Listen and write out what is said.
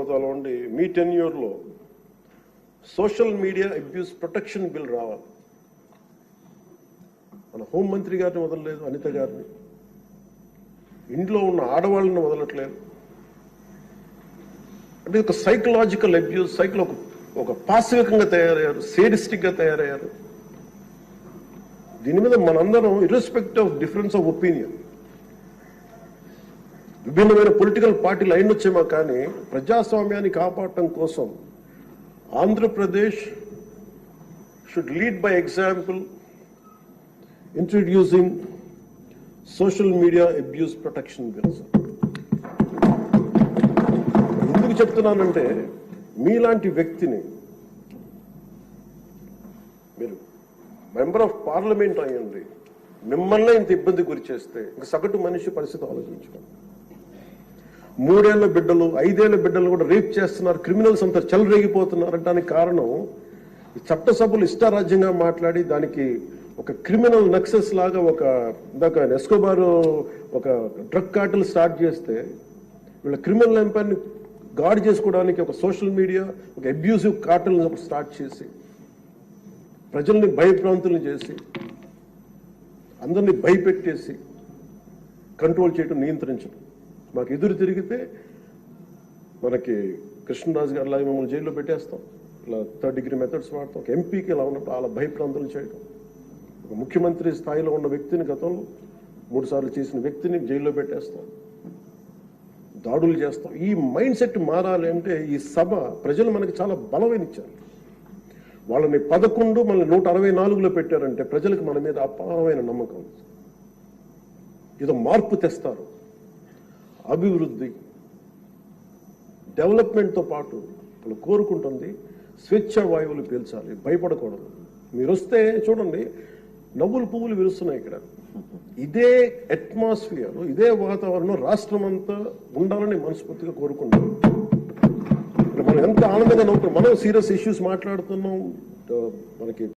హోదాలో ఉండి మీ టెన్యూర్లో social media abuse protection bill రావాలి. మన హోంమంత్రి గారిని వదలలేదు అనిత గారిని. ఇంట్లో ఉన్న ఆడవాళ్ళని వదలట్లేదు. అంటే ఒక సైకలాజికల్ అబ్యూస్ సైకిల్ ఒక ఒక పాశవికంగా తయారయ్యారు సేడిస్టిక్గా తయారయ్యారు. దీని మీద మనందరం irrespective of difference of opinion విభిన్నమైన పొలిటికల్ పార్టీలు అయినొచ్చేమో కానీ ప్రజాస్వామ్యాన్ని కాపాడటం కోసం Andhra Pradesh should lead by example introducing social media abuse protection bills ఎందుకు చెప్తున్నానంటే మీలాంటి వ్యక్తిని మీరు మెంబర్ ఆఫ్ పార్లమెంట్ అయ్యండి మిమ్మల్ని ఇంత ఇబ్బంది గురి చేస్తే ఇంకా సగటు మనిషి పరిస్థితి ఆలోచించుకోండి. మూడేళ్ళ బిడ్డలు ఐదేళ్ళ బిడ్డలు కూడా రేప్ చేస్తున్నారు క్రిమినల్స్ అంతా చెలరేగిపోతున్నారు అంటానికి కారణం ఈ చట్టసభలు ఇష్టారాజ్యంగా మాట్లాడి దానికి ఒక క్రిమినల్ నక్సెస్ లాగా ఒక ఇందాక ఎస్కోబారు ఒక డ్రగ్ కార్టల్ స్టార్ట్ చేస్తే వీళ్ళ క్రిమినల్ ఎంపైర్ని గాడ్ చేసుకోవడానికి ఒక సోషల్ మీడియా ఒక అబ్యూజివ్ కార్టల్ స్టార్ట్ చేసి ప్రజల్ని భయప్రాంతులను చేసి అందరినీ భయపెట్టేసి కంట్రోల్ చేయడం నియంత్రించడం మాకు ఎదురు తిరిగితే మనకి కృష్ణరాజు గారు లాగా మమ్మల్ని జైల్లో పెట్టేస్తాం. ఇలా థర్డ్ డిగ్రీ మెథడ్స్ వాడతాం. ఒక ఎంపీకి ఇలా ఉన్నప్పుడు అలా భయప్రాంతులు చేయడం ఒక ముఖ్యమంత్రి స్థాయిలో ఉన్న వ్యక్తిని గతంలో మూడు సార్లు చేసిన వ్యక్తిని జైల్లో పెట్టేస్తాం. దాడులు చేస్తాం. ఈ మైండ్ సెట్ మారాలి అంటే ఈ సభ ప్రజలు మనకి చాలా బలమైన ఇచ్చారు వాళ్ళని పదకొండు మనల్ని నూట అరవై నాలుగులో పెట్టారంటే ప్రజలకు మన మీద అపారమైన నమ్మకం. ఏదో మార్పు తెస్తారు. అభివృద్ధి డెవలప్మెంట్తో పాటు ఇప్పుడు కోరుకుంటుంది స్వేచ్ఛ వాయువులు పీల్చాలి భయపడకూడదు. మీరు వస్తే చూడండి నవ్వులు పువ్వులు విరుస్తున్నాయి ఇక్కడ. ఇదే అట్మాస్ఫియర్ ఇదే వాతావరణం రాష్ట్రం అంతా ఉండాలని మనస్ఫూర్తిగా కోరుకుంటాం. మనం ఎంత ఆనందంగా నవ్వుతున్నాం మనం సీరియస్ ఇష్యూస్ మాట్లాడుతున్నాం మనకి